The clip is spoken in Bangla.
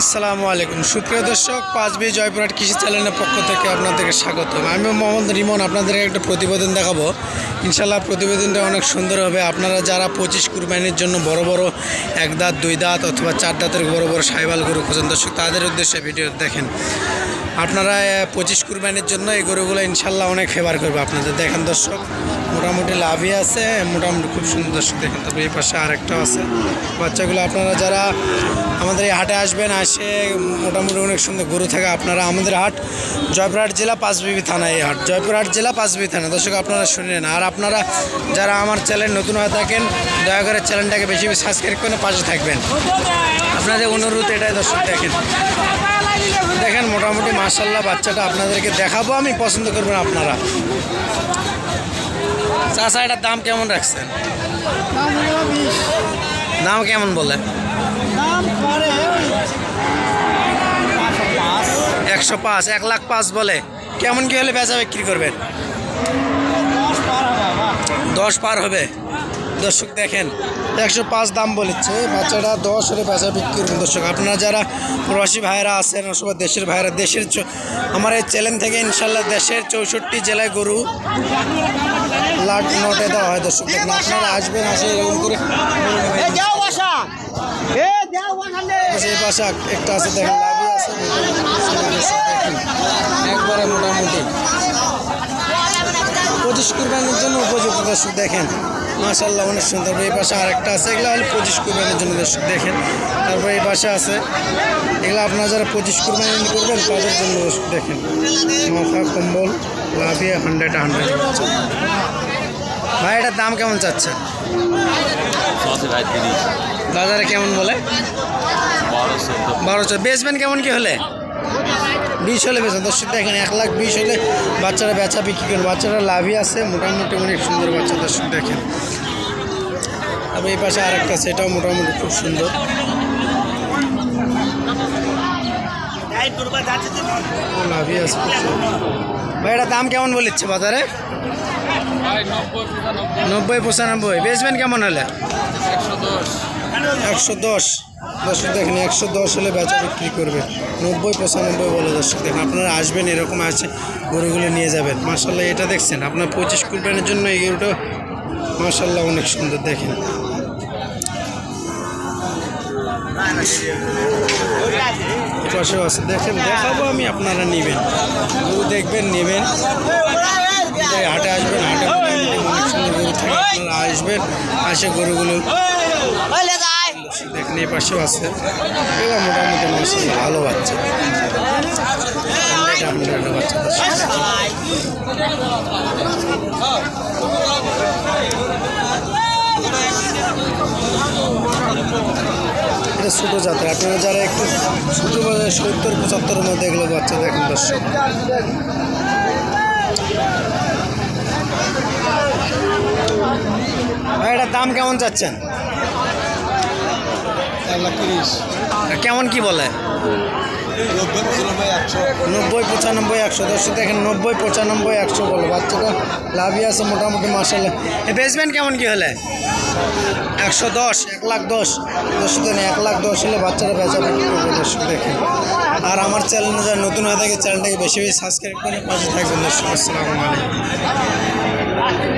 আসসালামু আলাইকুম। সুপ্রিয় দর্শক, পাঁচ বি জয়পুরহাট কৃষি চ্যানেলের পক্ষ থেকে আপনাদেরকে স্বাগত। আমি মোহাম্মদ রিমন, আপনাদেরকে একটা প্রতিবেদন দেখাবো। ইনশাল্লাহ প্রতিবেদনটা অনেক সুন্দর হবে। আপনারা যারা পঁচিশ কুরবানির জন্য বড় বড় এক দাঁত, দুই দাঁত অথবা চার দাঁতের বড় বড় সাইবাল গরু খোঁজেন, দর্শক, তাদের উদ্দেশ্যে ভিডিও দেখেন। আপনারা পঁচিশ কুরবানির জন্য এই গরুগুলো ইনশাল্লাহ অনেক ফেভার করবে আপনাদের। দেখেন দর্শক, মোটামুটি লাভই আছে, মোটামুটি খুব সুন্দর দর্শক। দেখেন তারপরে এই পাশে আরেকটাও আছে। বাচ্চাগুলো আপনারা যারা আমাদের এই হাটে আসবেন, আসে, মোটামুটি অনেক সুন্দর গরু থাকে আপনারা। আমাদের হাট জয়পুরহাট জেলা পাঁচবিবি থানা, এই হাট জয়পুরহাট জেলা পাঁচবিবি থানা। দর্শক, আপনারা শুনলেন। আর আপনারা যারা আমার চ্যানেল নতুন হয়ে থাকেন, দয়া করে চ্যানেলটাকে বেশি বেশি সাবস্ক্রাইব করে পাশে থাকবেন। আপনাদের অনুরোধ এটাই, দর্শক, দেখেন। দেখেন, মোটামুটি মার্শাল্লাহ বাচ্চাটা আপনাদেরকে দেখাবো, আমি পছন্দ করবেন আপনারা। চাষা এটার দাম কেমন রাখছেন? দাম কেমন বলে? একশো পাঁচ। এক লাখ পাঁচ বলে। কেমন কি হলে বেচা বিক্রি করবেন? দশ পার হবে দর্শক দেখেন একশো পাঁচ দাম বলেছে বাচ্চাটা দশ হলে বেচা বিক্রি করবেন। দর্শক আপনারা যারা প্রবাসী ভাইরা আছেন অথবা দেশের ভাইরা দেশের আমার এই চ্যানেল থেকে ইনশাল্লাহ দেশের চৌষট্টি জেলায় গরু লাট নোটে দেওয়া হয়। দর্শক দেখেন আপনারা আসবেন আসে এরকম করে নেবেন। সেই পাশে একটা আছে দেখেন লাভি আছে। একবারে মোটামুটি। পঁচিশ কুরবানির জন্য উপযুক্ত দর্শক দেখেন। মাশাল্লাহ অনেক সুন্দর। এই পাশে আরেকটা আছে এগুলো হলো পঁচিশ কুরবানির জন্য দর্শক দেখেন। তারপর এই পাশে আছে। এগুলো আপনারা যারা পঁচিশ কুরবানি করবেন তাদের জন্য দর্শক দেখেন। মাথা কম্বল লাভিয়ে হান্ড্রেড হান্ড্রেড। ভাই এটার দাম কেমন চাচ্ছে সসে ভাই তিরিশ বাজারে কেমন বলে? বারোশো বেচবেন কেমন কি হলে? বিশ হলে বেচেন দর্শক দেখেন, এক লাখ বিশ হলে বাচ্চারা বেচা বিক্রি করেন বাচ্চারা লাভই আছে, মোটামুটি অনেক সুন্দর বাচ্চা, দর্শক দেখেন। তবে এই পাশে আরেকটা এটাও মোটামুটি খুব সুন্দর। লাভই আছে। ভাই, এটা দাম কেমন বলিচ্ছে বাজারে? নব্বই পঁচানব্বই। বেচবেন কেমন হলে? একশো দশ। দর্শক দেখেন, একশো দশ হলে বেচা বিক্রি করবে। নব্বই, পঁচানব্বই বলে দর্শক দেখেন, আপনারা আসবেন, এরকম আছে, গরুগুলো নিয়ে যাবেন। মার্শাল্লাহ এটা দেখছেন, আপনার পঁচিশ কুরবানির জন্য এই গরুটা মার্শাল্লাহ অনেক সুন্দর, দেখেন। পাশেও আছে, দেখেন, দেখাবো আমি, আপনারা নেবেন। গরু দেখবেন, নেবেন। হাটে আসবেন, হাটে মোটামুটি অনেক সুন্দর গরু থাকে আপনারা আসবেন আসে গরুগুলো দেখেন এই পাশেও আছে। এগুলো মোটামুটি ভালো বাচ্চা। এটা ছোটো যাত্রা আপনারা যারা একটু ছোটো বাজার সত্তর পঁচাত্তরের মধ্যে এগুলো বাচ্চা দেখেন দর্শক। এটার দাম কেমন চাচ্ছেন? কেমন কি বলে? নব্বই পঁচানব্বই একশো। দর্শক দেখেন নব্বই পঁচানব্বই একশো বলে। বাচ্চাটা লাভই আছে মোটামুটি মাসালে বেচবেন কেমন কি হলে? একশো দশ এক লাখ দশ। দর্শক এক লাখ দশ হলে বাচ্চারা বেচা বিক্রি করবে? দর্শক দেখেন। আর আমার চ্যানেলে যারা নতুন হয়ে থাকে চ্যানেলটাকে বেশি বেশি সাবস্ক্রাইব করে পাশে থাকবেন। দর্শক আসসালামু আলাইকুম।